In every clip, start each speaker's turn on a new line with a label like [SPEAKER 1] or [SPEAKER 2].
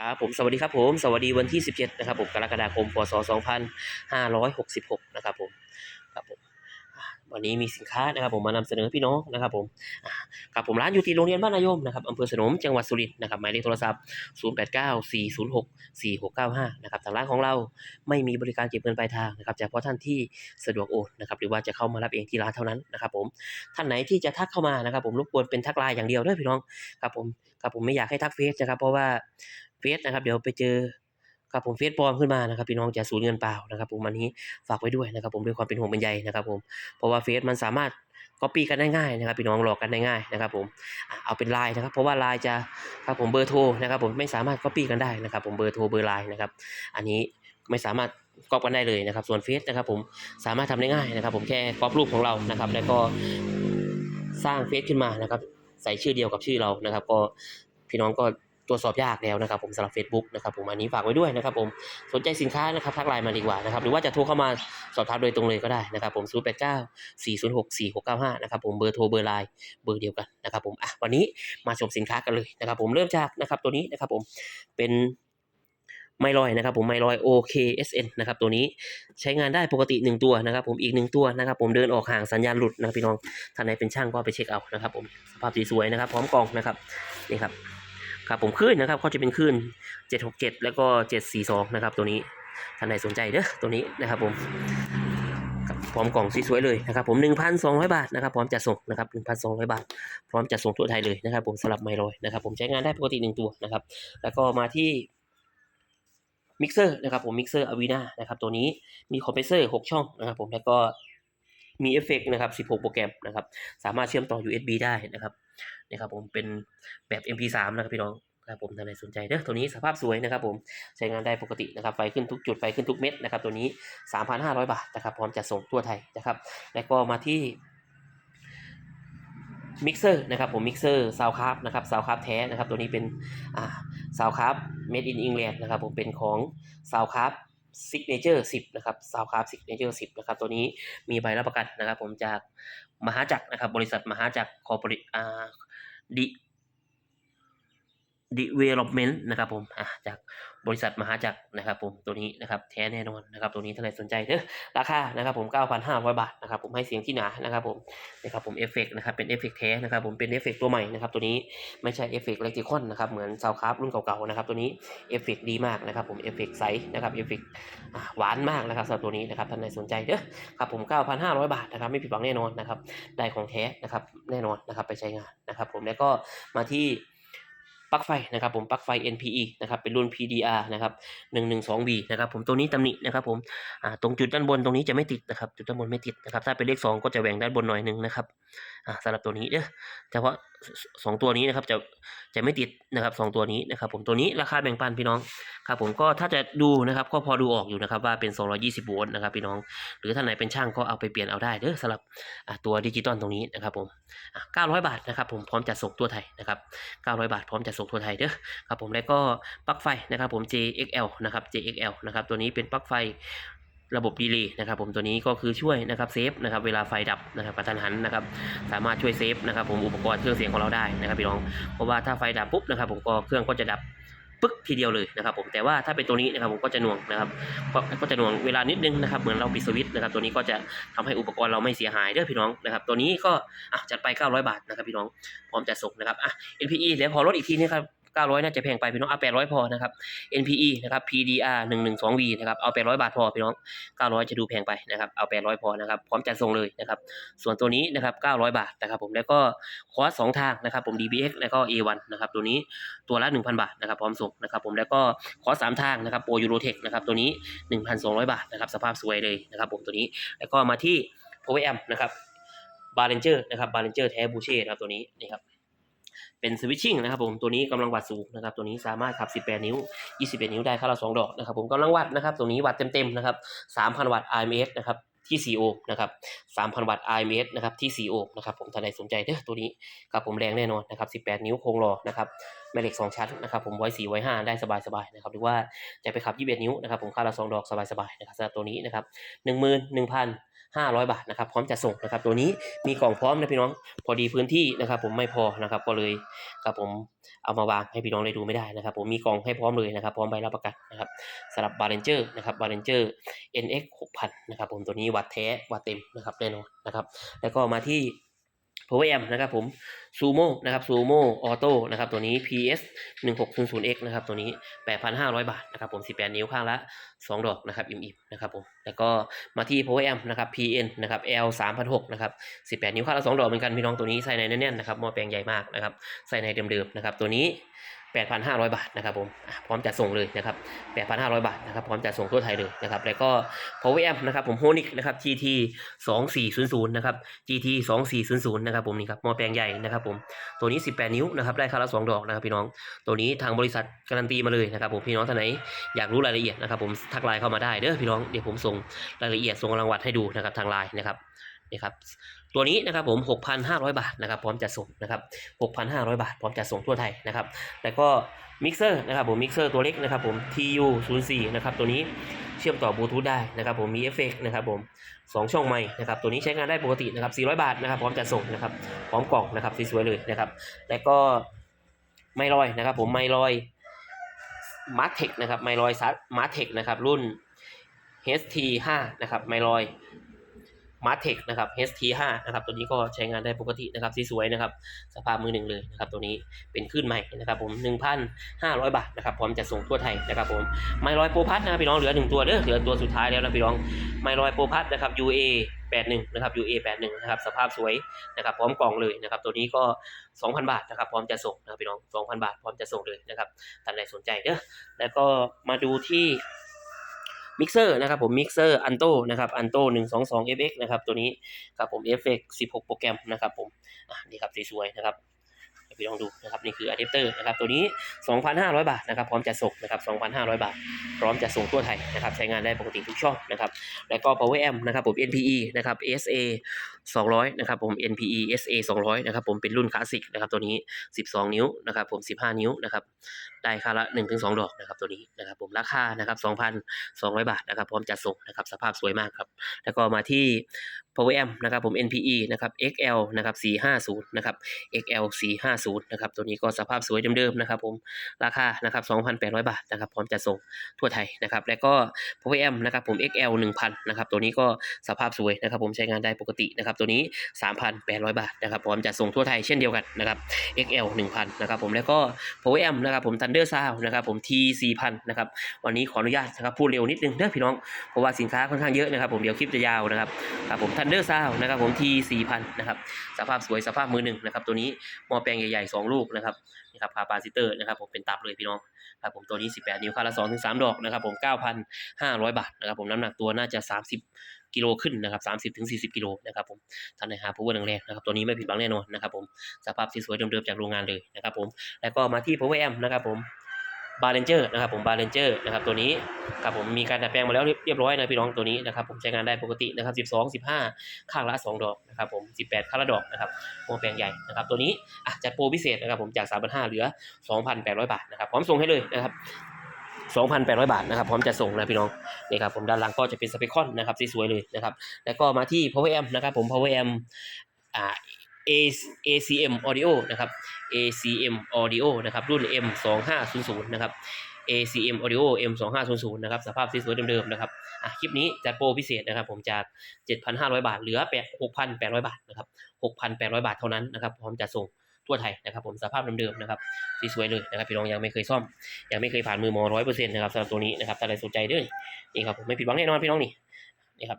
[SPEAKER 1] ครับผมสวัสดีครับผมสวัสดีวันที่ 17 นะครับผมกรกฎาคมพศ2566 นะครับผมครับผมวันนี้มีสินค้านะครับผมมานำเสนอพี่น้องนะครับผมครับผมร้านอยู่ที่โรงเรียนบ้านนายมนะครับอำเภอสนมจังหวัดสุรินทร์นะครับหมายเลขโทรศัพท์ 0894064695 นะครับทางร้านของเราไม่มีบริการเก็บเงินปลายทางนะครับเฉพาะท่านที่สะดวกโอนนะครับหรือว่าจะเข้ามารับเองที่ร้านเท่านั้นนะครับผมท่านไหนที่จะทักเข้ามานะครับผมรบกวนเป็นทักไลน์อย่างเดียวด้อพี่น้องครับผมครับผมไม่อยากให้ทักเฟซนะครับเพราะว่า เฟซนะครับ เดี๋ยวไปเจอครับผมเฟซปลอมขึ้นมานะครับพี่น้องจะสูญเงินเปล่านะครับผมอันนี้ฝากไว้ด้วยนะครับ ผมด้วยความเป็นห่วงเป็นใยนะครับ ผมเพราะว่าเฟซมันสามารถก๊อปปี้กันได้ง่ายนะครับ พี่น้องหลอกกันได้ง่ายนะครับ ผมเอาเป็นไลน์นะครับ เพราะว่าไลน์จะครับผมเบอร์โทรนะครับ ผมไม่สามารถก๊อปปี้กันได้นะครับ ผมเบอร์โทรเบอร์ไลน์นะครับ อันนี้ไม่สามารถก๊อปกันได้เลยนะครับ ส่วนเฟซนะครับ ผมสามารถทำได้ง่ายนะครับ ผมแค่ก๊อปรูปของเรานะครับ แล้วก็สร้างเฟซขึ้นมานะครับ ใส่ชื่อเดียวกับชื่อเรานะครับ ก็พี่น้องก็ ตรวจสอบยากแล้วนะครับผมสำหรับ Facebook นะครับผมอันนี้ฝากไว้ด้วยนะครับผมสนใจสินค้านะครับทักไลน์มาดีกว่านะครับหรือว่าจะโทรเข้ามาสอบถามโดยตรงเลยก็ได้นะครับผม 0 8 9 4 0 6 4 6 9 5 นะครับผมเบอร์โทรเบอร์ไลน์เบอร์เดียวกันนะครับผมอะวันนี้มาชมสินค้ากันเลยนะครับผมเริ่มจากนะครับตัวนี้นะครับผมเป็นไมลอยนะครับผมไมลอย OKSN นะครับตัวนี้ใช้งานได้ปกติ 1 ตัวนะครับผมอีก 1 ตัวนะครับผมเดินออกห่างสัญญาณหลุดนะพี่น้องท่านไหนเป็นช่างก็ไปเช็คเอานะครับผมสภาพสวยนะครับ พร้อมกล่องนะครับนี่ครับ ครับผมคลื่นนะครับก็จะเป็นคลื่น 767 แล้วก็ 742 นะครับตัวนี้ท่านใดสนใจเด้อตัวนี้นะครับผมพร้อมกล่องสวยๆเลยนะครับผม 1,200 บาทนะครับพร้อมจัดส่งนะครับ1,200 บาท พร้อมจัดส่งทั่วไทยเลยนะครับ ผมสำหรับไมโลอยนะครับ ผมใช้งานได้ปกติ 1 ตัวนะครับ แล้วก็มาที่มิกเซอร์นะครับผมมิกเซอร์อวีนานะครับตัวนี้มีคอมเพรสเซอร์6ช่องนะครับผมแล้วก็มีเอฟเฟกต์นะครับ 16 โปรแกรมนะครับ สามารถเชื่อมต่อ USB ได้นะครับ นะครับผมเป็นแบบ MP3 นะครับพี่น้องครับผมท่านใดสนใจเด้อตัวนี้สภาพสวยนะครับผมใช้งานได้ปกตินะครับไฟขึ้นทุกจุดไฟขึ้นทุกเม็ดนะครับตัวนี้ 3,500 บาทนะครับพร้อมจัดส่งทั่วไทยนะครับแล้วก็มาที่มิกเซอร์นะครับผมมิกเซอร์ซาวคาร์บนะครับซาวคาร์บแท้นะครับตัวนี้เป็นอ่าซาวคาร์บเมดอินอิงแลนด์นะครับผมเป็นของซาวคาร์บซิกเนเจอร์10นะครับซาวคาร์บซิกเนเจอร์10นะครับตัวนี้มีใบรับประกันนะครับผมจากมหาจักรนะครับบริษัทมหาจักรคอร์ปอเรทอ่า ดิ development นะครับผม อะ จาก บริษัทมหาจักรนะครับผมตัวนี้นะครับแท้แน่นอนนะครับตัวนี้ถ้าใครสนใจเด้อราคานะครับผม 9,500 บาทนะครับผมให้เสียงที่หนานะครับผมนะครับผมเอฟเฟกนะครับเป็นเอฟเฟกแท้นะครับผมเป็นเอฟเฟกตัวใหม่นะครับตัวนี้ไม่ใช่เอฟเฟกเล็กติคอนนะครับเหมือนซาวคร์บรุ่นเก่าๆนะครับตัวนี้เอฟเฟกดีมากนะครับผมเอฟเฟกใสนะครับเอฟเฟกหวานมากนะครับสำหรับตัวนี้นะครับท่านใดสนใจเด้อครับผม 9,500 บาทนะครับไม่ผิดหวังแน่นอนนะครับได้ของแท้นะครับแน่นอนนะครับไปใช้งานนะครับผมแล้วก็มาที่ ปลั๊กไฟนะครับผมปลั๊กไฟ NPE นะครับเป็นรุ่น PDR นะครับ 112V นะครับผมตัวนี้ตำหนินะครับผมตรงจุดด้านบนตรงนี้จะไม่ติดนะครับจุดด้านบนไม่ติดนะครับถ้าเป็นเลข 2 ก็จะแหว่งด้านบนหน่อยหนึงนะครับ สำหรับตัวนี้เด้อเฉพาะสองตัวนี้นะครับจะจะไม่ติดนะครับสองตัวนี้นะครับ ผมตัวนี้ราคาแบ่งปันพี่น้องครับ ผมก็ถ้าจะดูนะครับ ก็พอดูออกอยู่นะครับว่าเป็น 220โวลต์นะครับพี่น้อง หรือท่านไหนเป็นช่างก็เอาไปเปลี่ยนเอาได้เด้อสำหรับตัวดิจิตอลตรงนี้นะครับผมอ่า900 บาทนะครับ ผมพร้อมจัดส่งทั่วไทยนะครับ900 บาทพร้อมจะส่งทั่วไทยเด้อครับผมแล้วก็ปลั๊กไฟนะครับผม JXL นะครับ JXL นะครับตัวนี้เป็นปลั๊กไฟ ระบบดีเลย์นะครับผมตัวนี้ก็คือช่วยนะครับเซฟนะครับเวลาไฟดับนะครับกระทันหันนะครับสามารถช่วยเซฟนะครับผมอุปกรณ์เครื่องเสียงของเราได้นะครับพี่น้องเพราะว่าถ้าไฟดับปุ๊บนะครับผมก็เครื่องก็จะดับปึ๊กทีเดียวเลยนะครับผมแต่ว่าถ้าเป็นตัวนี้นะครับผมก็จะหน่วงนะครับก็ก็จะหน่วงเวลานิดนึงนะครับเหมือนเราปิดสวิตช์นะครับตัวนี้ก็จะทำให้อุปกรณ์เราไม่เสียหายเด้อพี่น้องนะครับตัวนี้ก็อะจัดไป 900 บาทนะครับพี่น้องพร้อมจะส่งนะครับอะ NPE เดี๋ยวขอลดอีกทีนะครับ 900 น่าจะแพงไปพี่น้องเอา800 พอนะครับ NPE นะครับ PDR 112V นะครับเอา 800 บาทพอพี่น้อง 900 จะดูแพงไปนะครับเอา 800 พอนะครับพร้อมจัดส่งเลยนะครับส่วนตัวนี้นะครับ 900 บาทนะครับผมแล้วก็คอร์ส2ทางนะครับผม DBX แล้วก็ A1 นะครับตัวนี้ตัวละ 1,000 บาทนะครับพร้อมส่งนะครับผมแล้วก็คอร์ส3ทางนะครับ Pro Eurotech นะครับตัวนี้ 1,200 บาทนะครับสภาพสวยเลยนะครับผมตัวนี้แล้วก็มาที่ Proem นะครับบาร์เรนเจอร์นะครับบาร์เรนเจอร์แท้บูเช่นะครับตัวนี้นี่ครับ เป็นสวิตชิ่งนะครับผมตัวนี้กำลังวัดสูงนะครับตัวนี้สามารถขับ 18 นิ้ว 21 นิ้วได้ข้างละ2ดอกนะครับผมกำลังวัดนะครับตัวนี้วัดเต็มๆนะครับ 3,000 วัตต์ RMS นะครับที่4โอห์มนะครับ3,000 วัตต์ RMS นะครับที่4โอห์มนะครับผมท่านใดสนใจเด้อตัวนี้ครับผมแรงแน่นอนนะครับ18 นิ้วโครงรอนะครับแม่เหล็ก 2 ชั้นนะครับผมไว้4ไว้5ได้สบายๆนะครับหรือว่าจะไปขับ 21 นิ้วนะครับผมข้าละ2ดอกสบายๆนะครับสำหรับตัวนี้นะครับ11,000 500 บาทนะครับพร้อมจะส่งนะครับ ตัวนี้มีกล่องพร้อมนะพี่น้องพอดีพื้นที่นะครับ ผมไม่พอนะครับก็เลยครับผมเอามาวางให้พี่น้องได้ดูไม่ได้นะครับ ผมมีกล่องให้พร้อมเลยนะครับ พร้อมใบรับประกันนะครับสำหรับบาเลนเจอร์นะครับบาเลนเจอร์ NX 6000 นะครับ ผมตัวนี้วัดแท้วัดเต็มนะครับแน่นอนนะครับ แล้วก็มาที่ Power Amp นะครับผม Sumo นะครับ Sumo Auto นะครับตัวนี้ PS 1600X นะครับตัวนี้ 8,500 บาทนะครับผม 18 นิ้วข้างละ 2 ดอกนะครับอิ่มๆนะครับผม แล้วก็มาที่ Power Amp นะครับ PN นะครับ L 3,600นะครับ 18 นิ้วข้างละ 2 ดอกเหมือนกันพี่น้องตัวนี้ใส่ในแน่นๆนะครับหม้อแปลงใหญ่มากนะครับใส่ในเดิมๆนะครับตัวนี้ 8,500 บาทนะครับผมพร้อมจัดส่งเลยนะครับ 8,500 บาทนะครับพร้อมจัดส่งทั่วไทยเลยนะครับแล้วก็ Power Amp นะครับผม Honic นะครับ GT 2400นะครับ GT 2400นะครับผมนี่ครับหม้อแปลงใหญ่นะครับผมตัวนี้ 18 นิ้วนะครับได้คาละ2ดอกนะครับพี่น้อง ตัวนี้ทางบริษัทการันตีมาเลยนะครับผมพี่น้องท่านไหนอยากรู้รายละเอียดนะครับผมทักไลน์เข้ามาได้เด้อพี่น้องเดี๋ยวผมส่งรายละเอียดส่งรางวัลให้ดูนะครับทางไลน์นะครับนี่ครับ ตัวนี้นะครับผม 6,500 บาทนะครับพร้อมจัดส่งนะครับ 6,500 บาทพร้อมจัดส่งทั่วไทยนะครับแล้วก็มิกเซอร์นะครับผมมิกเซอร์ตัวเล็กนะครับผม TU 0 4นะครับตัวนี้เชื่อมต่อบลูทูธได้นะครับผมมีเอฟเฟกต์นะครับผมสองช่องไม้นะครับตัวนี้ใช้งานได้ปกตินะครับ400 บาทนะครับพร้อมจัดส่งนะครับพร้อมกล่องนะครับสวยๆเลยนะครับแล้วก็ไมลอยนะครับผมไมลอยมาร์เทคนะครับไมลอยซัมาร์เทคนะครับรุ่น HT5 นะครับไมลอย มาร์เทคนะครับ HT5 นะครับ ตัวนี้ก็ใช้งานได้ปกตินะครับ สีสวยนะครับ สภาพมือหนึ่งเลยนะครับ ตัวนี้เป็นขึ้นใหม่นะครับผม 1,500 บาทนะครับ พร้อมจะส่งทั่วไทยนะครับผม ไมลอยโปรพัทนะครับพี่น้อง เหลือหนึ่งตัวเด้อ เหลือตัวสุดท้ายแล้วนะพี่น้อง ไมลอยโปรพัทนะครับ UA 81นะครับ UA 81นะครับสภาพสวยนะครับพร้อมกล่องเลยนะครับตัวนี้ก็ 2,000 บาทนะครับพร้อมจะส่งนะครับพี่น้อง 2,000 บาทพร้อมจะส่งเลยนะครับท่านใดสนใจเด้อแล้วก็มาดูที่ มิกเซอร์นะครับผมมิกเซอร์อันโตนะครับอันโต122 FX นะครับตัวนี้ครับผมเอฟเฟก16โปรแกรมนะครับผมอะนี่ครับสวยๆนะครับไปลองดูนะครับนี่คืออะแดปเตอร์นะครับตัวนี้ 2,500 บาทนะครับพร้อมจะส่งนะครับ2,500 บาท พร้อมจะส่งทั่วไทยนะครับใช้งานได้ปกติทุกช่องนะครับแล้วก็ Power Amp นะครับผม NPE นะครับ SA 200 นะครับผม NPE SA 200 นะครับผมเป็นรุ่นคลาสสิกนะครับตัวนี้ 12 นิ้วนะครับผม 15 นิ้วนะครับได้ค่าละ 1-2 ดอกนะครับตัวนี้นะครับผมราคานะครับ 2,200 บาทนะครับพร้อมจะส่งนะครับสภาพสวยมากครับแล้วก็มาที่ Power Amp นะครับผม NPE นะครับ XL นะครับ 450 นะครับ XL 450 นะครับตัวนี้ก็สภาพสวยเดิมๆนะครับผมราคานะครับ 2,800 บาทนะครับพร้อมจะส่งทั่วไทยนะครับแล้วก็ Power Amp นะครับผม XL 1,000 นะครับตัวนี้ก็สภาพสวยนะครับผมใช้งานได้ปกตินะครับตัวนี้ 3,800 บาทนะครับพร้อมจะส่งทั่วไทยเช่นเดียวกันนะครับ XL 1,000นะครับผมแล้วก็ Powerm นะครับผม Thunder Sound นะครับผม T 4,000นะครับวันนี้ขออนุญาตนะครับพูดเร็วนิดนึงเด้อพี่น้องเพราะว่าสินค้าค่อนข้างเยอะนะครับผมเดี๋ยวคลิปจะยาวนะครับครับผม Thunder Sound นะครับผม T 4,000นะครับสภาพสวยสภาพมือหนึ่งนะครับตัวนี้หม้อแปลงใหญ่ๆ 2 ลูกนะครับนี่ครับคาปาซิเตอร์นะครับผมเป็นตับเลยพี่น้องครับผมตัวนี้ 18 นิ้วค่าละ2ถึง3ดอกนะครับผม 9,500 บาทนะครับผมน้ำหนักตัวน่าจะ 30 กิโลขึ้นนะครับ30ถึง40กิโลนะครับผมท่านไหนหา power แรงๆนะครับตัวนี้ไม่ผิดหวังแน่นอนนะครับผมสภาพสวยๆเดิมๆจากโรงงานเลยนะครับผมแล้วก็มาที่ power amp นะครับผมบาร์เลนเจอร์นะครับผมบาร์เลนเจอร์นะครับตัวนี้ครับผมมีการดัดแปลงมาแล้วเรียบร้อยนะพี่น้องตัวนี้นะครับผมใช้งานได้ปกตินะครับ12 15 ข้างละ 2 ดอกนะครับผม18 ข้างละดอกนะครับโมแปลงใหญ่นะครับตัวนี้อะจัดโปรพิเศษนะครับผมจาก 3,500เหลือ 2,800 บาทนะครับพร้อมส่งให้เลยนะครับ 2,800 บาทนะครับพร้อมจะส่งนะพี่น้องนี่ครับผมด้านหลังก็จะเป็นสเปคคอนนะครับสวยๆเลยนะครับแล้วก็มาที่ Power Amp นะครับผม Power Amp อ่า A ACM Audio นะครับ ACM Audio นะครับรุ่น M 2 5 0 0 นะครับ ACM Audio M 2 5 0 0 นะครับสภาพสวยๆเดิมๆนะครับอะคลิปนี้จัดโปรพิเศษนะครับ ผมจาก 7,500 บาท เหลือ8 6,800 บาทนะครับ 6,800 บาทเท่านั้นนะครับพร้อมจะส่ง ทั่วไทยนะครับผมสภาพเดิมๆนะครับสวยๆเลยนะครับพี่น้องยังไม่เคยซ่อม ยังไม่เคยผ่านมือหมอร้อยเปอร์เซ็นต์นะครับสำหรับตัวนี้นะครับถ้าใครสนใจเด้วยนี่ครับผมไม่ผิดหวังแน่นอนพี่น้องนี่นี่ครับ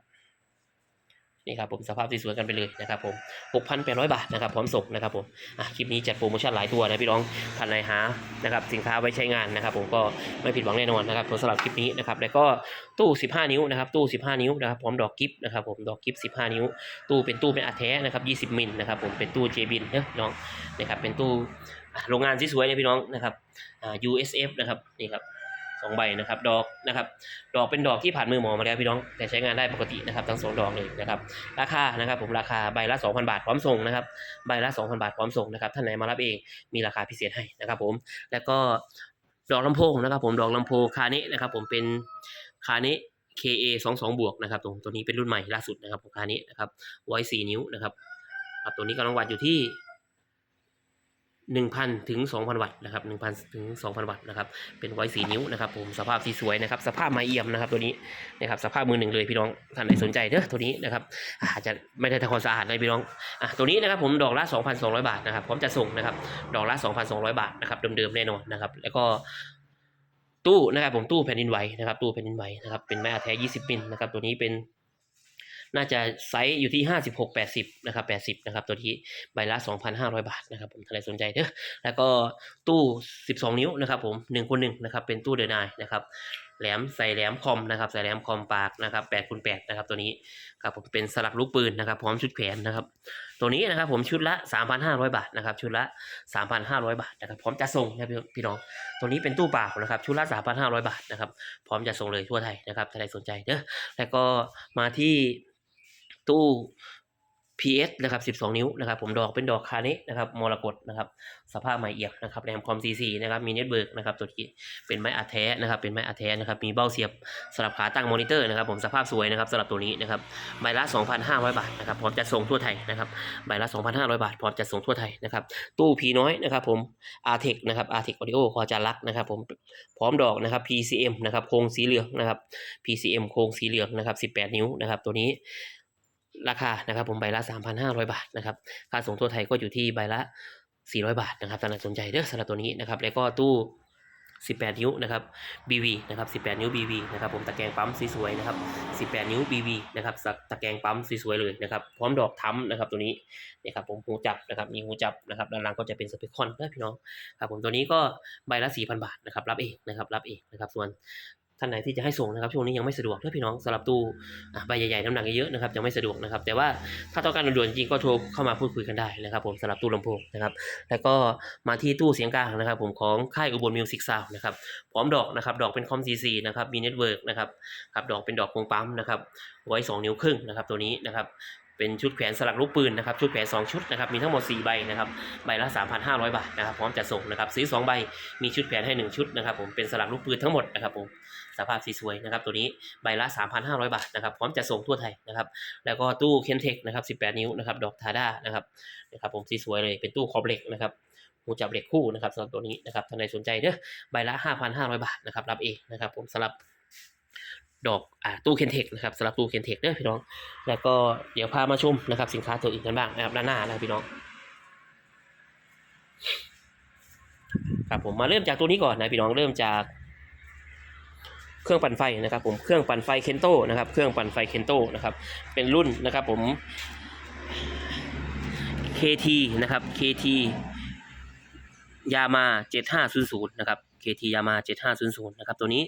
[SPEAKER 1] นี่ครับผมสภาพสวยๆกันไปเลยนะครับผม6,800 บาทนะครับพร้อมส่งนะครับผมคลิปนี้จัดโปรโมชั่นหลายตัวนะพี่น้องท่านใดหานะครับสินค้าไว้ใช้งานนะครับ ผมก็ไม่ผิดหวังแน่นอนนะครับสำหรับคลิปนี้นะครับแล้วก็ตู้ 15 นิ้วนะครับตู้ 15 นิ้วนะครับพร้อมดอกกิฟต์นะครับผมดอกกิฟต์15 นิ้ว ตู้เป็นตู้เป็นอัดแท้นะครับ20 มิลนะครับผมเป็นตู้เจบินเนาะน้องนะครับเป็นตู้โรงงานสวยเนี่ยพี่น้องนะครับ USF นะครับนี่ครับ สองใบนะครับ ดอกนะครับ ดอกเป็นดอกที่ผ่านมือหมอมาแล้วพี่น้อง แต่ใช้งานได้ปกตินะครับ ทั้งสองดอกเลยนะครับ ราคานะครับ ผมราคาใบละ 2,000 บาทพร้อมส่งนะครับ ใบละ 2,000 บาทพร้อมส่งนะครับท่านไหนมารับเองมีราคาพิเศษให้นะครับ ผม แล้วก็ดอกลำโพงนะครับ ผมดอกลำโพงคาเนะนะครับ ผมเป็นคาเนะ KA 22บวกนะครับตรงตัวนี้เป็นรุ่นใหม่ล่าสุดนะครับของคาเนะนะครับไว้4นิ้วนะครับครับตัวนี้กำลังวัดอยู่ที่ 1,000ถึง2,000 วัตต์นะครับ1,000ถึง2,000 วัตต์นะครับเป็นไว้สีนิ้วนะครับผมสภาพสีสวยนะครับสภาพไม้เอี่ยมนะครับตัวนี้นะครับสภาพมือหนึ่งเลยพี่น้องท่านไหนสนใจเด้อตัวนี้นะครับอาจจะไม่ได้ทำความสะอาดนะพี่น้องอะตัวนี้นะครับผมดอกละ 2,200 บาทนะครับพร้อมจะส่งนะครับดอกละ 2,200 บาทนะครับเดิมๆแน่นอนนะครับแล้วก็ตู้นะครับผมตู้แผ่นดินไหวนะครับตู้แผ่นดินไหวนะครับเป็นไม้อาแท้ 20มิลนะครับตัวนี้เป็น น่าจะไซส์อยู่ที่ 56 80นะครับ80นะครับตัวที่ใบละ 2,500 บาทนะครับผมท่านใดสนใจเด้อแล้วก็ตู้ 12 นิ้วนะครับผม1คูณ1นะครับเป็นตู้เดอร์นายนะครับแหลมใส่แหลมคอมนะครับใส่แหลมคอมปากนะครับ8คูณ8นะครับตัวนี้ครับผมเป็นสลักลูกปืนนะครับพร้อมชุดแขวนนะครับ ตัวนี้นะครับผมชุดละ 3,500 บาทนะครับชุดละ 3,500 บาทนะครับพร้อมจะส่งนะพี่น้องตัวนี้เป็นตู้เปล่านะครับชุดละ 3,500 บาทนะครับพร้อมจะส่งเลยทั่วไทยนะครับถ้าใครสนใจเด้อแล้วก็มาที่ ตู้ PS นะครับ 12 นิ้วนะครับ ผมดอกเป็นดอกคาเนะนะครับมรกตนะครับ สภาพใหม่เอี่ยมนะครับแรมคอม C4 นะครับมีเน็ตเบิร์กนะครับตัวที่เป็นไม้อัดแท้นะครับ เป็นไม้อัดแท้นะครับ มีเบ้าเสียบสลับขาตั้งมอนิเตอร์นะครับ ผมสภาพสวยนะครับสำหรับตัวนี้นะครับใบละ 2,500 บาทนะครับพร้อมจะส่งทั่วไทยนะครับใบละ 2,500 บาทพร้อมจะส่งทั่วไทยนะครับ ตู้พีน้อยนะครับ ผม Artec นะครับ Artec Audio คอจารักนะครับ ผมพร้อมดอกนะครับ PCM นะครับโครงสีเหลืองนะครับ PCM โครงสีเหลืองนะครับ 18 นิ้วนะครับ ตัวนี้ ราคานะครับผมใบละ 3,500 บาทนะครับค่าส่งทั่วไทยก็อยู่ที่ใบละ 400 บาทนะครับท่านใดสนใจเด้อสำหรับตัวนี้นะครับแล้วก็ตู้18 นิ้วนะครับ BV นะครับ18 นิ้ว BV นะครับผมตะแกรงปั๊มสวยๆนะครับ18 นิ้ว BV นะครับสักตะแกรงปั๊มสวยๆเลยนะครับพร้อมดอกทั้มนะครับตัวนี้นะครับผมหูจับนะครับมีหูจับนะครับด้านล่างก็จะเป็นสเปคคอนเด้อพี่น้องครับผมตัวนี้ก็ใบละ4,000 บาทนะครับรับเองนะครับรับเองนะครับส่วน ท่านไหนที่จะให้ส่งนะครับช่วงนี้ยังไม่สะดวกเด้อพี่น้องสำหรับตู้ใบใหญ่ๆน้ำหนักเยอะๆนะครับยังไม่สะดวกนะครับ แต่ว่าถ้าต้องการด่วนจริงก็โทรเข้ามาพูดคุยกันได้นะครับ ผมสำหรับตู้ลำโพงนะครับ แล้วก็มาที่ตู้เสียงกลางนะครับ ผมของค่ายอุบลมิวสิกซาวนะครับพร้อมดอกนะครับ ดอกเป็นคอมซีซีนะครับมีเน็ตเวิร์กนะครับครับดอกเป็นดอกโคงปั๊มนะครับไว้ 2 นิ้วครึ่งนะครับ ตัวนี้นะครับเป็นชุดแขวนสลักลูกปืนนะครับชุดแขวน2ชุดนะครับมีทั้งหมด 4 ใบนะครับใบละ 3,500 บาทนะครับพร้อมจะส่งนะครับซื้อ 2 ใบมีชุดแขวนให้ 1 ชุดนะครับผมเป็นสลักลูกปืนทั้งหมดนะครับผม สภาพสีสวยนะครับตัวนี้ใบละ 3,500 บาทนะครับพร้อมจะส่งทั่วไทยนะครับแล้วก็ตู้เคนเทคนะครับ18 นิ้วนะครับดอกทาด้านะครับนะครับผมสีสวยเลยเป็นตู้คอบเหล็กนะครับหูจับเหล็กคู่นะครับสำหรับตัวนี้นะครับท่านใดสนใจเด้อใบละ 5,500 บาทนะครับรับเองนะครับผมสำหรับดอกอ่าตู้เคนเทคนะครับสำหรับตู้เคนเทคเด้อพี่น้อง แล้วก็เดี๋ยวพามาชมนะครับสินค้าตัวอื่นกันบ้างนะครับด้านหน้านะครับพี่น้องครับผมมาเริ่มจากตัวนี้ก่อนนะพี่น้องเริ่มจาก เครื่องปั่นไฟนะครับผมเครื่องปั่นไฟเคนโตนะครับเครื่องปั่นไฟเคนโตนะครับเป็นรุ่นนะครับผม KT นะครับ KT ยามา7500นะครับ KT ยามา7500นะครับตัวนี้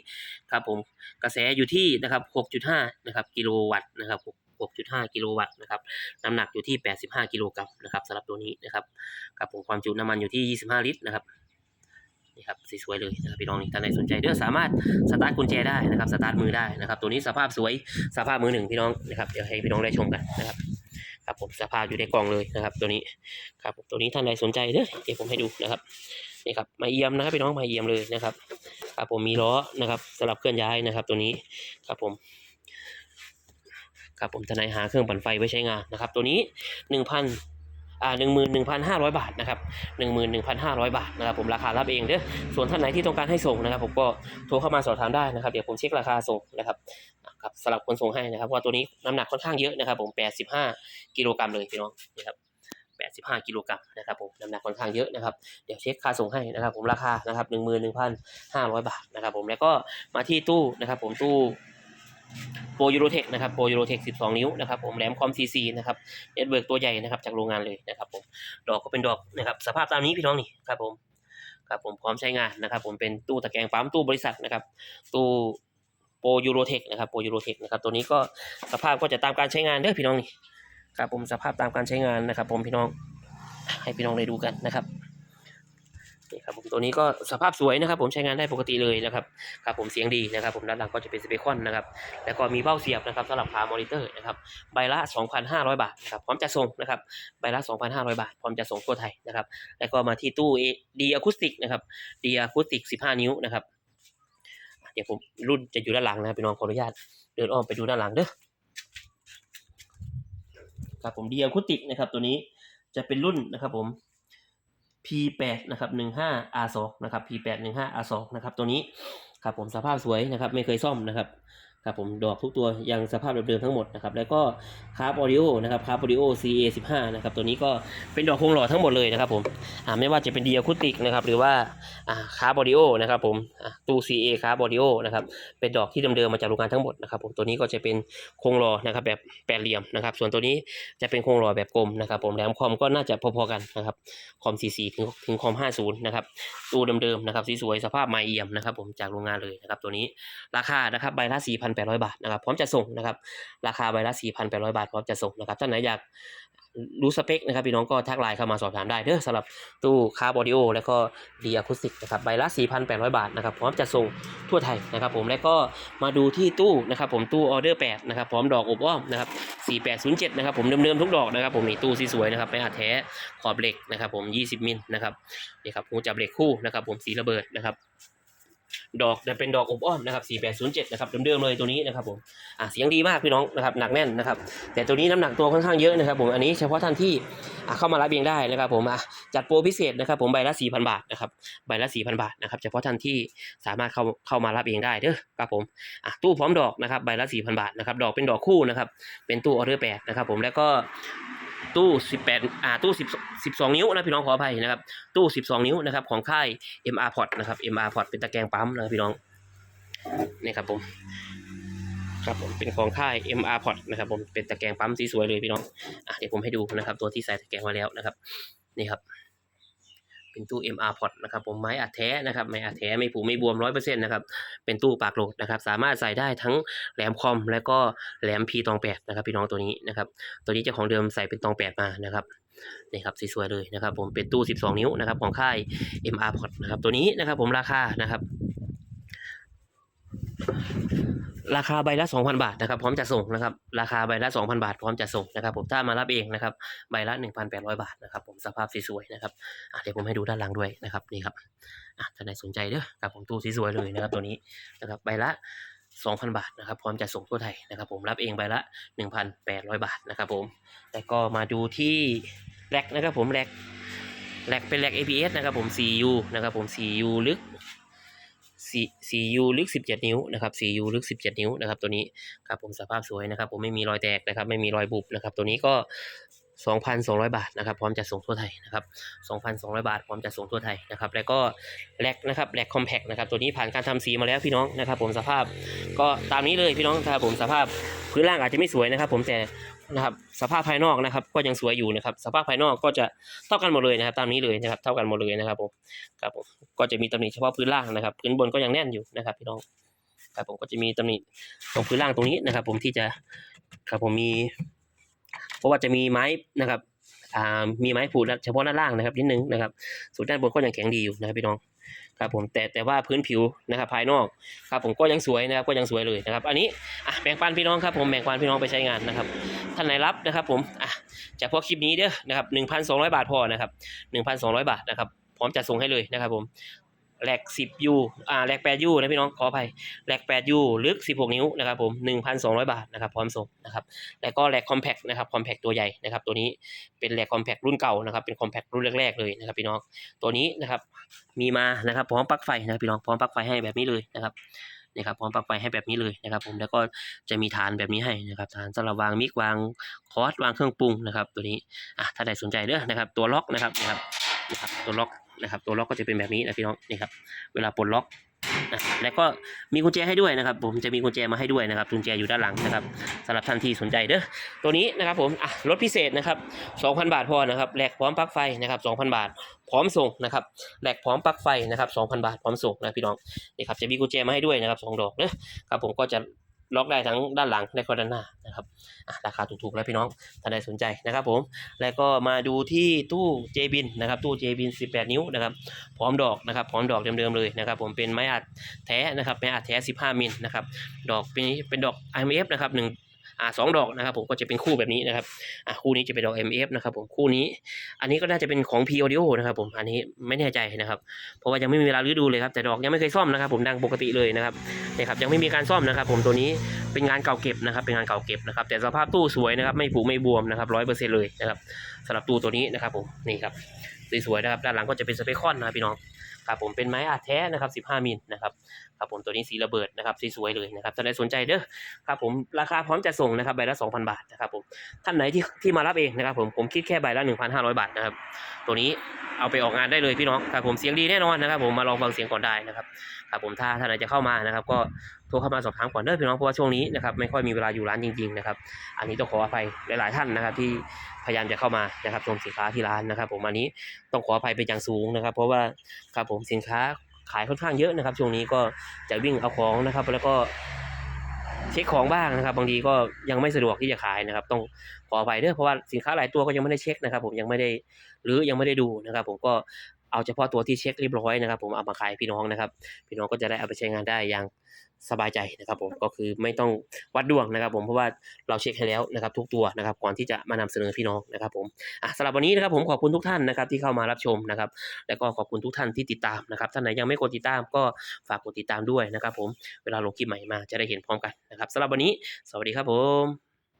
[SPEAKER 1] ครับผมกระแสอยู่ที่นะครับ6.5นะครับกิโลวัตต์นะครับ6.5 กิโลวัตต์นะครับน้ำหนักอยู่ที่ 85 กิโลกรัมนะครับสำหรับตัวนี้นะครับครับผมความจุน้ำมันอยู่ที่ 25 ลิตรนะครับ นี่ครับสวยๆเลยนะครับพี่น้องนี่ท่านใดสนใจเด้อสามารถสตาร์ทกุญแจได้นะครับสตาร์ทมือได้นะครับ ตัวนี้สภาพสวยสภาพมือหนึ่งพี่น้องนะครับเดี๋ยวให้พี่น้องได้ชมกันนะครับครับผมสภาพอยู่ในกล่องเลยนะครับ ตัวนี้ครับผมตัวนี้ท่านใดสนใจเด้อเดี๋ยวผมให้ดูนะครับนี่ครับมาเยี่ยมนะครับพี่น้องมาเยี่ยมเลยนะครับครับผมมีล้อนะครับสำหรับเคลื่อนย้ายนะครับ ตัวนี้ครับผมครับผมทนายหาเครื่องปั่นไฟไว้ใช้งานนะครับ ตัวนี้หนึ่งพัน อ่าหนึ่งหมื่นหนึ่งพันห้าร้อยบาทนะครับหนึ่งหมื่นหนึ่งพันห้าร้อยบาทนะครับผมราคารับเองเด้อส่วนท่านไหนที่ต้องการให้ส่งนะครับ ผมก็โทรเข้ามาสอบถามได้นะครับเดี๋ยวผมเช็คราคาส่งนะครับครับสำหรับคนส่งให้นะครับเพราะว่าตัวนี้น้ำหนักค่อนข้างเยอะนะครับ ผมแปดสิบห้ากิโลกรัมเลยพี่น้องนะครับ85กิโลกรัมนะครับผมน้ำหนักค่อนข้างเยอะนะครับเดี๋ยวเช็คค่าส่งให้นะครับ ผมราคานะครับ11,500 บาทนะครับ ผมแล้วก็มาที่ตู้นะครับ ผมตู้ โปรยูโรเทคนะครับโปรยูโรเทค12 นิ้วนะครับผมแหลมคอมซีซีนะครับเน็ตเวิร์กตัวใหญ่นะครับจากโรงงานเลยนะครับผมดอกก็เป็นดอกนะครับสภาพตามนี้พี่น้องนี่ครับผมครับผมพร้อมใช้งานนะครับผมเป็นตู้ตะแกรงปั๊มตู้บริษัทนะครับตู้โปรยูโรเทคนะครับโปรยูโรเทคนะครับตัวนี้ก็สภาพก็จะตามการใช้งานเด้อพี่น้องนี่ครับผมสภาพตามการใช้งานนะครับ ผมพี่น้องให้พี่น้องได้ดูกันนะครับ นี่ครับผมตัวนี้ก็สภาพสวยนะครับ ผมใช้งานได้ปกติเลยนะครับครับผมเสียงดีนะครับ ผมด้านหลังก็จะเป็นสเปคอนนะครับแล้วก็มีเบ้าเสียบนะครับสำหรับขามอนิเตอร์นะครับใบละ 2,500 บาทนะครับพร้อมจะส่งนะครับใบละ 2,500 บาท พร้อมจะส่งทั่วไทยนะครับ แล้วก็มาที่ตู้ดีอะคูสติกนะครับดีอะคูสติก 15 นิ้วนะครับเดี๋ยวผมรุ่นจะอยู่ด้านหลังนะครับพี่น้องขออนุญาตเดินอ้อมไปดูด้านหลังเด้อครับผมดีอะคูสติกนะครับตัวนี้จะเป็นรุ่นนะครับผม P8 นะครับ15 R2 นะครับ P8 15 R2 นะครับตัวนี้ครับผมสภาพสวยนะครับไม่เคยซ่อมนะครับ ครับผมดอกทุกตัวยังสภาพเดิมๆทั้งหมดนะครับแล้วก็คาร์บออดิโอนะครับคาร์บออดิโอ CA15 นะครับตัวนี้ก็เป็นดอกโครงหล่อทั้งหมดเลยนะครับผมอ่าไม่ว่าจะเป็นเดีอะคูติกนะครับหรือว่าอ่าคาร์บออดิโอนะครับผมอ่าตู้ CA คาร์บออดิโอนะครับเป็นดอกที่เดิมๆมาจากโรงงานทั้งหมดนะครับผมตัวนี้ก็จะเป็นโครงหล่อนะครับแบบแปดเหลี่ยมนะครับส่วนตัวนี้จะเป็นโครงหล่อแบบกลมนะครับผมแหลมคอมก็น่าจะพอๆกันนะครับคอม 44 ถึงถึงคอม 50 นะครับตู้เดิมๆนะครับสวยๆสภาพใหม่เอี่ยมนะครับผมจากโรงงานเลยนะครับตัวนี้ราคานะครับใบละ4,800 บาทนะครับพร้อมจะส่งนะครับราคาใบละ 4,800 บาทพร้อมจะส่งนะครับท่านไหนอยากรู้สเปคนะครับพี่น้องก็ทักไลน์เข้ามาสอบถามได้เด้อสำหรับตู้คาร์บอดิโอแล้วก็ดีอะคูสติกนะครับใบละ 4,800 บาทนะครับพร้อมจะส่งทั่วไทยนะครับผมแล้วก็มาดูที่ตู้นะครับผมตู้ออเดอร์8นะครับพร้อมดอกอบอ้อมนะครับ4807นะครับผมเดิมๆทุกดอกนะครับผมนี่ตู้สวยๆนะครับไม่อาจแท้ขอบเหล็กนะครับผม 20 มิลนะครับนี่ครับหูจับเหล็กคู่นะครับผมสีระเบิดนะครับ ดอกจะเป็นดอกอบอ้อมนะครับ4807นะครับเดิมๆเลยตัวนี้นะครับผมอะเสียงดีมากพี่น้องนะครับหนักแน่นนะครับ แต่ตัวนี้น้ำหนักตัวค่อนข้างเยอะนะครับผมอันนี้เฉพาะท่านที่อะเข้ามารับเองได้นะครับผมอะจัดโปรพิเศษนะครับผมใบละ4,000 บาทนะครับใบละ4,000 บาทนะครับเฉพาะท่านที่สามารถเข้าเข้ามารับเองได้เด้อครับผมอะตู้พร้อมดอกนะครับใบละ4,000 บาทนะครับดอกเป็นดอกคู่นะครับเป็นตู้ออเดอร์แปดนะครับผมแล้วก็ ตู้ 18 อ่าตู้ 10 12 นิ้วนะพี่น้องขออภัยนะครับ ตู้ 12 นิ้วนะครับของค่าย MR Port นะครับ MR Port เป็นตะแกรงปั๊มนะครับพี่น้องนี่ครับผมครับผมเป็นของค่าย MR Port นะครับผมเป็นตะแกรงปั๊มสีสวยเลยพี่น้องอะเดี๋ยวผมให้ดูนะครับ ตัวที่ใส่ตะแกรงมาแล้วนะครับ นี่ครับ เป็นตู้ MR Port นะครับผมไม้อัดแท้นะครับไม้อัดแท้ไม่ผูไม่บวมร้อยเปอร์เซ็นต์นะครับเป็นตู้ปากโหลดนะครับสามารถใส่ได้ทั้งแหลมคอม และก็แหลมพีตองแปดนะครับพี่น้องตัวนี้นะครับตัวนี้เจ้าของเดิมใส่เป็นตองแปดมานะครับนี่ครับสวยๆเลยนะครับผมเป็นตู้ 12 นิ้วนะครับของค่าย MR Port นะครับตัวนี้นะครับผมราคานะครับ ราคาใบละ 2,000 บาทนะครับพร้อมจะส่งนะครับราคาใบละ 2,000 บาทพร้อมจะส่งนะครับผมถ้ามารับเองนะครับใบละ 1,800 บาทนะครับผมสภาพสวยๆนะครับเดี๋ยวผมให้ดูด้านหลังด้วยนะครับนี่ครับอะท่านสนใจเด้อครับผมตู้สวยๆเลยนะครับตัวนี้นะครับใบละ 2,000 บาทนะครับพร้อมจะส่งทั่วไทยนะครับผมรับเองใบละ 1,800 บาทนะครับผมแล้วก็มาดูที่แร็กนะครับผมแร็กแร็กเป็นแร็ก APS นะครับผม 4U นะครับผม 4U ลึก 4U ลึก 17 นิ้วนะครับ 4U ลึก 17 นิ้วนะครับตัวนี้ครับผมสภาพสวยนะครับ ผมไม่มีรอยแตกนะครับ ไม่มีรอยบุบนะครับ ตัวนี้ก็ 2,200 บาทนะครับ พร้อมจะส่งทั่วไทยนะครับ 2,200 บาท พร้อมจะส่งทั่วไทยนะครับ แล้วก็แร็กนะครับแร็กคอมแพกนะครับ ตัวนี้ผ่านการทำสีมาแล้วพี่น้องนะครับ ผมสภาพก็ตามนี้เลยพี่น้องครับผมสภาพพื้นล่างอาจจะไม่สวยนะครับ ผมแต่ นะครับ สภาพภายนอกนะครับ ก็ยังสวยอยู่นะครับ สภาพภายนอกก็จะเท่ากันหมดเลยนะครับ ตามนี้เลยนะครับ เท่ากันหมดเลยนะครับผมครับผมก็จะมีตำหนิเฉพาะพื้นล่างนะครับ พื้นบนก็ยังแน่นอยู่นะครับ พี่น้องครับผมก็จะมีตำหนิตรงพื้นล่างตรงนี้นะครับ ผมที่จะครับผมมี เพราะว่าจะมีไม้นะครับอ่ามีไม้ผูดเฉพาะด้านล่างนะครับนิดนึงนะครับ ส่วนด้านบนก็ยังแข็งดีอยู่นะครับพี่น้อง ครับผมแต่แต่ว่าพื้นผิวนะครับภายนอกครับผมก็ยังสวยนะครับก็ยังสวยเลยนะครับ อันนี้อะแบ่งปันพี่น้องครับผมแบ่งปันพี่น้องไปใช้งานนะครับท่านไหนรับนะครับผมอะจากพวกคลิปนี้เด้อนะครับหนึ่งพันสองร้อยบาทพอนะครับหนึ่งพันสองร้อยบาทนะครับพร้อมจะส่งให้เลยนะครับผม แหลกสิบยูอ่าแหลกแปดยูนะพี่น้องขออภัยแหลกแปดยูลึกสิบหกนิ้วนะครับผมหนึ่งพันสองร้อยบาทนะครับพร้อมส่งนะครับแล้วก็แหลกคอมแพคนะครับคอมแพคตัวใหญ่นะครับตัวนี้เป็นแหลกคอมแพครุ่นเก่านะครับเป็นคอมแพครุ่นแรกๆเลยนะครับพี่น้องตัวนี้นะครับมีมานะครับพร้อมปลั๊กไฟนะครับพี่น้องพร้อมปลั๊กไฟให้แบบนี้เลยนะครับนี่ครับพร้อมปลั๊กไฟให้แบบนี้เลยนะครับผมแล้วก็จะมีฐานแบบนี้ให้นะครับฐานสำหรับวางมิกวางคอร์สวางเครื่องปรุงนะครับตัวนี้อะถ้าใดสนใจเด้อนะครับตัวล็อกนะครับนะครับนะครับตัวล็อก นะครับ ตัวล็อกก็จะเป็นแบบนี้นะพี่น้องนี่ครับเวลาปลดล็อกนะแล้วก็มีกุญแจให้ด้วยนะครับ ผมจะมีกุญแจมาให้ด้วยนะครับกุญแจอยู่ด้านหลังนะครับสำหรับท่านที่สนใจเด้อตัวนี้นะครับผมอะลดพิเศษนะครับ 2,000 บาทพอนะครับแหลกพร้อมปลั๊กไฟนะครับ 2,000 บาท พร้อมส่งนะครับแหลกพร้อมปลั๊กไฟนะครับ 2,000 บาทพร้อมส่งนะพี่น้องนี่ครับจะมีกุญแจมาให้ด้วยนะครับสองดอกเนอะครับผมก็จะ ล็อกได้ทั้งด้านหลังและก็ด้านหน้านะครับราคาถูกๆแล้วพี่น้องท่านใดสนใจนะครับผมแล้วก็มาดูที่ตู้เจบินนะครับตู้เจบิน18 นิ้วนะครับพร้อมดอกนะครับพร้อมดอกเดิมๆเลยนะครับผมเป็นไม้อัดแท้นะครับไม้อัดแท้ 15 มิลนะครับดอกเป็นเป็นดอก IMF นะครับหนึ่ง อ่าสองดอกนะครับผมก็จะเป็นคู่แบบนี้นะครับอ่าคู่นี้จะเป็นดอก MF นะครับผมคู่นี้ อันนี้ก็น่าจะเป็นของ P Audio นะครับผมอันนี้ไม่แน่ใจนะครับ เพราะว่ายังไม่มีเวลารื้อดูเลยครับแต่ดอกยังไม่เคยซ่อมนะครับ ผมดังปกติเลยนะครับนี่ครับยังไม่มีการซ่อมนะครับ ผมตัวนี้เป็นงานเก่าเก็บนะครับ เป็นงานเก่าเก็บนะครับ แต่สภาพตู้สวยนะครับ ไม่ผุไม่บวมนะครับร้อยเปอร์เซ็นต์เลยนะครับสำหรับตู้ตัวนี้นะครับผมนี่ครับสวยๆนะครับด้านหลังก็จะเป็นสเปคคอนนะครับพี่น้อง ครับผมเป็นไม้อัดแท้นะครับ 15 มิลนะครับครับผมตัวนี้สีระเบิดนะครับสวยๆเลยนะครับท่านใดสนใจเด้อครับผมราคาพร้อมจะส่งนะครับใบละ 2,000 บาทนะครับผมท่านไหนที่ที่มารับเองนะครับผมผมคิดแค่ใบละ 1,500 บาทนะครับตัวนี้เอาไปออกงานได้เลยพี่น้องครับผมเสียงดีแน่นอนนะครับ ผมมาลองฟังเสียงก่อนได้นะครับ ครับผมถ้าท่านไหนจะเข้ามานะครับ ก็โทรเข้ามาสอบถามก่อนเด้อพี่น้องเพราะว่าช่วงนี้นะครับไม่ค่อยมีเวลาอยู่ร้านจริงๆนะครับอันนี้ต้องขออภัยหลาย ๆ ท่านนะครับ ที่พยายามจะเข้ามานะครับชมสินค้าที่ร้านนะครับ ผมอันนี้ต้องขออภัยเป็นอย่างสูงนะครับ เพราะว่าครับผมสินค้าขายค่อนข้างเยอะนะครับ ช่วงนี้ก็จะวิ่งเอาของนะครับ แล้วก็เช็คของบ้างนะครับ บางทีก็ยังไม่สะดวกที่จะขายนะครับ ต้องขออภัยเด้อเพราะว่าสินค้าหลายตัวก็ยังไม่ได้เช็คนะครับ ผมยังไม่ได้หรือยังไม่ได้ดูนะครับ ผมก็ เอาเฉพาะตัวที่เช็คเรียบร้อยนะครับ ผมเอามาขายพี่น้องนะครับ พี่น้องก็จะได้เอาไปใช้งานได้อย่างสบายใจนะครับผมก็คือไม่ต้องวัดดวงนะครับผมเพราะว่าเราเช็คให้แล้วนะครับ ทุกตัวนะครับก่อนที่จะมานำเสนอพี่น้องนะครับผมอะสำหรับวันนี้นะครับผมขอบคุณทุกท่านนะครับที่เข้ามารับชมนะครับ แล้วก็ขอบคุณทุกท่านที่ติดตามนะครับท่านไหนยังไม่กดติดตามก็ฝากกดติดตามด้วยนะครับ ผมเวลาลงคลิปใหม่มาจะได้เห็นพร้อมกันนะครับสำหรับวันนี้ สวัสดีครับผม